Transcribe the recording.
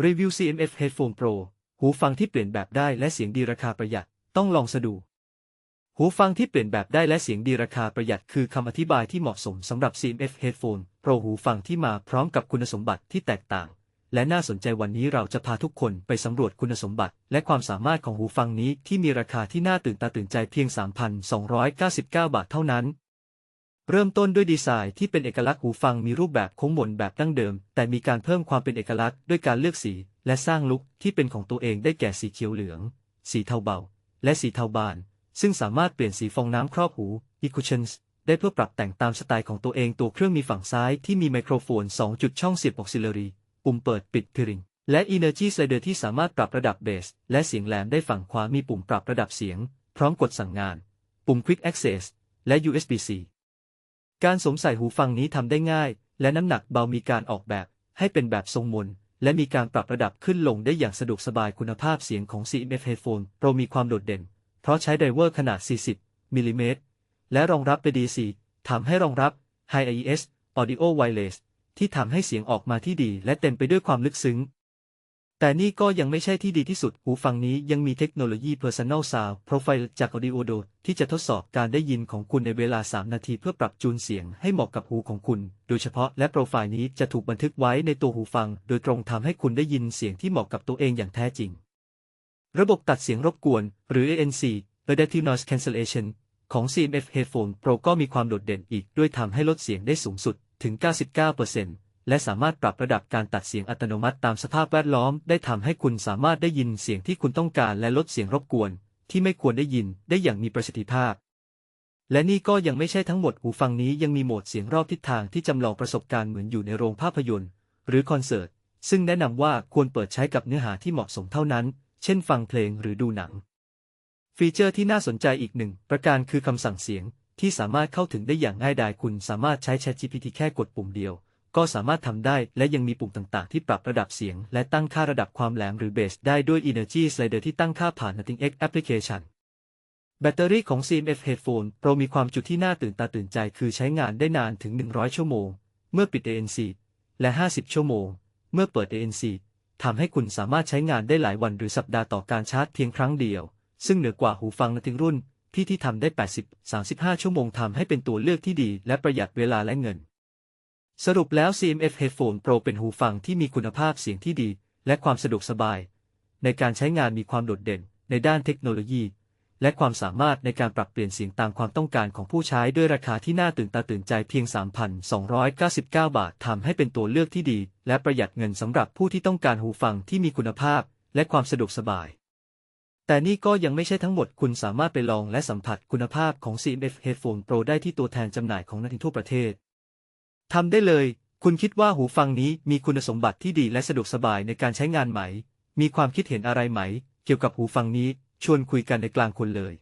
รีวิว CMF Headphone Pro หูฟังที่เปลี่ยนแบบได้และเสียงดีราคาประหยัด ต้องลองสะดู หูฟังที่เปลี่ยนแบบได้และเสียงดีราคาประหยัดคือคำอธิบายที่เหมาะสมสำหรับ CMF Headphone Pro หูฟังที่มาพร้อมกับคุณสมบัติที่แตกต่าง และน่าสนใจวันนี้เราจะพาทุกคนไปสำรวจคุณสมบัติ และความสามารถของหูฟังนี้ที่มีราคาที่น่าตื่นตาตื่นใจเพียง 3,299 บาทเท่านั้น เริ่มต้นด้วยดีไซน์ที่เป็นเอกลักษณ์หูฟังมีรูปแบบโค้งมนแบบดั้งเดิม แต่มีการเพิ่มความเป็นเอกลักษณ์ด้วยการเลือกสี และสร้างลุคที่เป็นของตัวเองได้แก่สีเขียวเหลือง สีเทาเบา และสีเทาบาน ซึ่งสามารถเปลี่ยนสีฟองน้ำครอบหู e c u s h i o n s ได้เพื่อปรับแต่งตามสไตล์ของตัวเองตัวเครื่องมีฝั่งซ้ายที่มีไมโครโฟน 2 จุดช่องเสียบ auxiliary ปุ่มเปิดปิดพิริงและ Energy Slider ที่สามารถปรับระดับเบส และเสียงแหลมได้ฝั่งขวามีปุ่มปรับระดับเสียง พร้อมกดสั่งงาน ปุ่ม Quick Access และ USB-C การสวมใส่หูฟังนี้ทำได้ง่าย และน้ำหนักเบามีการออกแบบ ให้เป็นแบบทรงมนและมีการปรับระดับขึ้นลงได้อย่างสะดวกสบายคุณภาพเสียงของ CMF Headphone Pro มีความโดดเด่น เพราะใช้ไดเวอร์ขนาด 40มิลลิเมตรและรองรับ BDC ทำให้รองรับ High IES Audio Wireless ที่ทำให้เสียงออกมาที่ดีและเต็มไปด้วยความลึกซึ้ง แต่นี่ก็ยังไม่ใช่ที่ดีที่สุด หูฟังนี้ยังมีเทคโนโลยี Personal Sound Profile จาก Audio d o ที่จะทดสอบการได้ยินของคุณในเวลา 3 นาทีเพื่อปรับจูนเสียงให้เหมาะกับหูของคุณ โดยเฉพาะและโปรไฟล์นี้จะถูกบันทึกไว้ในตัวหูฟัง โดยตรงทำให้คุณได้ยินเสียงที่เหมาะกับตัวเองอย่างแท้จริง ระบบตัดเสียงรบกวน หรือ ANC Adaptive Noise Cancellation ของ CMF Headphone Pro ก็มีความโดดเด่นอีกด้วยทำให้ลดเสียงได้สูงสุดถึง 99% และสามารถปรับระดับการตัดเสียงอัตโนมัติตามสภาพแวดล้อม ได้ทำให้คุณสามารถได้ยินเสียงที่คุณต้องการและลดเสียงรบกวน ที่ไม่ควรได้ยินได้อย่างมีประสิทธิภาพ และนี่ก็ยังไม่ใช่ทั้งหมดหูฟังนี้ยังมีโหมดเสียงรอบทิศทางที่จำลองประสบการณ์เหมือนอยู่ในโรงภาพยนตร์ หรือคอนเสิร์ต ซึ่งแนะนำว่าควรเปิดใช้กับเนื้อหาที่เหมาะสมเท่านั้น เช่น ฟังเพลงหรือดูหนัง ฟีเจอร์ที่น่าสนใจอีกหนึ่งประการคือคำสั่งเสียงที่สามารถเข้าถึงได้อย่างง่ายดายคุณสามารถใช้ ChatGPT แค่กดปุ่มเดียว ก็สามารถทำได้และยังมีปุ่มต่างๆ ที่ปรับระดับเสียง และตั้งค่าระดับความแหลมหรือเบสได้ด้วย Energy Slider ที่ตั้งค่าผ่าน Nothing X Application แบตเตอรี่ของ CMF Headphone Pro มีความจุที่น่าตื่นตาตื่นใจคือใช้งานได้นานถึง 100 ชั่วโมง เมื่อปิด ANC และ 50 ชั่วโมง เมื่อเปิด ANC ทำให้คุณสามารถใช้งานได้หลายวันหรือสัปดาห์ต่อการชาร์จเพียงครั้งเดียว ซึ่งเหนือกว่าหูฟังนาทิงรุ่นที่ที่ทำได้ 80-35 ชั่วโมงทำให้เป็นตัวเลือกที่ดีและประหยัดเวลาและเงิน สรุปแล้ว CMF Headphone Pro เป็นหูฟังที่มีคุณภาพเสียงที่ดี และความสะดวกสบาย ในการใช้งานมีความโดดเด่นในด้านเทคโนโลยี และความสามารถในการปรับเปลี่ยนเสียงตามความต้องการของผู้ใช้ด้วยราคาที่น่าตื่นตาตื่นใจเพียง 3,299 บาททำให้เป็นตัวเลือกที่ดี และประหยัดเงินสำหรับผู้ที่ต้องการหูฟังที่มีคุณภาพ และความสะดวกสบาย แต่นี่ก็ยังไม่ใช่ทั้งหมดคุณสามารถไปลองและสัมผัสคุณภาพของ CMF Headphone Pro ได้ที่ตัวแทนจำหน่ายของนักทั่วประเทศ ทำได้เลย คุณคิดว่าหูฟังนี้มีคุณสมบัติที่ดีและสะดวกสบายในการใช้งานไหม มีความคิดเห็นอะไรไหม เกี่ยวกับหูฟังนี้ ชวนคุยกันในกลางคนเลย